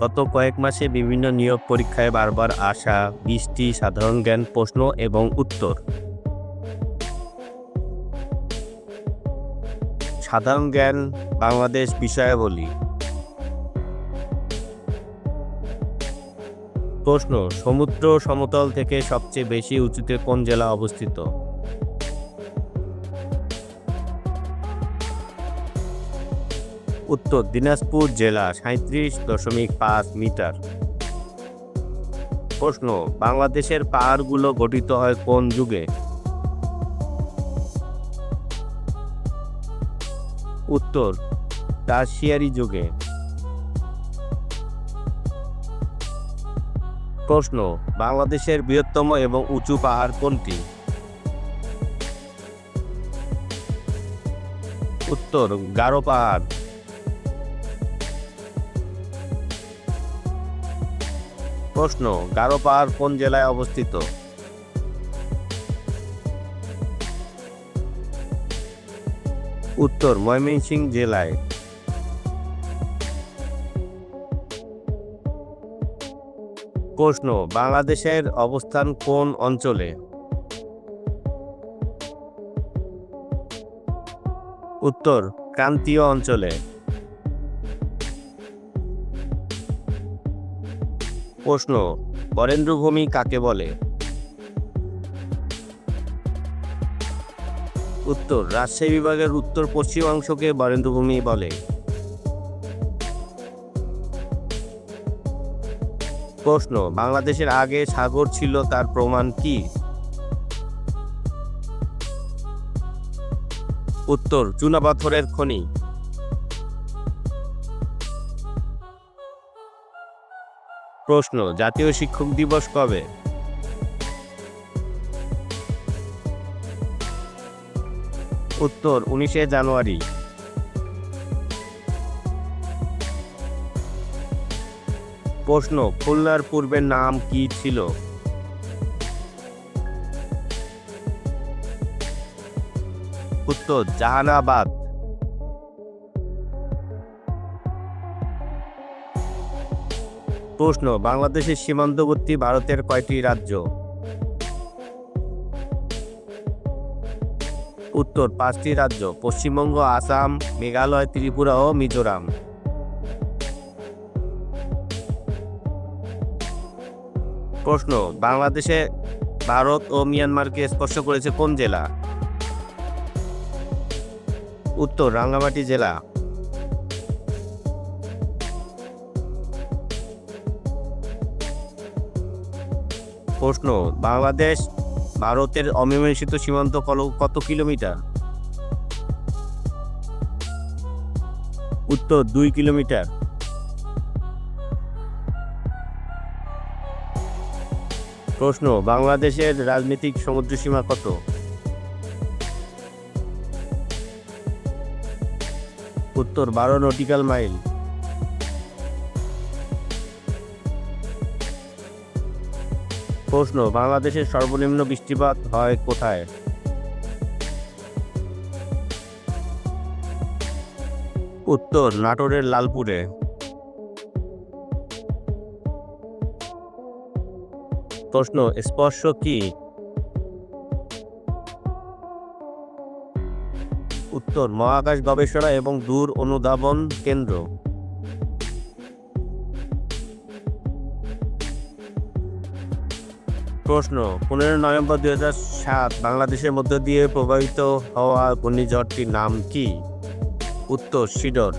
গত কয়েক মাসে বিভিন্ন নিয়োগ পরীক্ষায় বারবার আসা বিশটি সাধারণ জ্ঞান প্রশ্ন এবং উত্তর। সাধারণ জ্ঞান, বাংলাদেশ বিষয়াবলী। প্রশ্ন, সমুদ্র সমতল থেকে সবচেয়ে বেশি উঁচুতে কোন জেলা অবস্থিত? উত্তর দিনাজপুর জেলা সাঁত্রিশ দশমিক পাঁচ মিটার। প্রশ্ন, বাংলাদেশের পাহাড়গুলো গঠিত হয় কোন যুগে? উত্তর টার্সিয়ারি যুগে। প্রশ্ন, বাংলাদেশের বৃহত্তম এবং উঁচু পাহাড় কোনটি? উত্তর, গারো পাহাড়। প্রশ্ন, গারো পাহাড় কোন জেলায় অবস্থিত? উত্তর, ময়মনসিংহ জেলায়। প্রশ্ন, বাংলাদেশের অবস্থান কোন অঞ্চলে? উত্তর, ক্রান্তীয় অঞ্চলে। প্রশ্ন, বরেন্দ্রভূমি কাকে বলে? উত্তর, রাজশাহী বিভাগের উত্তর পশ্চিম পশ্চিমাংশকে বরেন্দ্রভূমি বলে। প্রশ্ন, বাংলাদেশের আগে সাগর ছিল, তার প্রমাণ কি? উত্তর, চুনাপাথরের খনি। প্রশ্ন, জাতীয় শিক্ষক দিবস কবে? উত্তর, উনিশে জানুয়ারি। প্রশ্ন, খুলনার পূর্বের নাম কি ছিল? উত্তর, জাহানাবাদ। প্রশ্ন, বাংলাদেশের সীমান্তবর্তী ভারতের কয়টি রাজ্য? উত্তর, পাঁচটি রাজ্য, পশ্চিমবঙ্গ, আসাম, মেঘালয়, ত্রিপুরা ও মিজোরাম। প্রশ্ন, বাংলাদেশে ভারত ও মিয়ানমারকে স্পর্শ করেছে কোন জেলা? উত্তর, রাঙ্গামাটি জেলা। প্রশ্ন, বাংলাদেশ ভারতের অমীমাংসিত সীমান্ত কত কিলোমিটার? উত্তর, দুই কিলোমিটার। প্রশ্ন, বাংলাদেশের রাজনৈতিক সমুদ্রসীমা কত? উত্তর, বারো নটিক্যাল মাইল। প্রশ্ন, বাংলাদেশের সর্বনিম্ন বৃষ্টিপাত হয় কোথায়? উত্তর, নাটোরের লালপুরে। প্রশ্ন, স্পর্শ কি? উত্তর, মহাকাশ গবেষণা এবং দূর অনুধাবন কেন্দ্র। প্রশ্ন। পনেরো নভেম্বর দুই হাজার সাত, বাংলাদেশের মধ্য দিয়ে প্রবাহিত হওয়া ঘূর্ণিঝড়টির নাম কি? উত্তর সিডর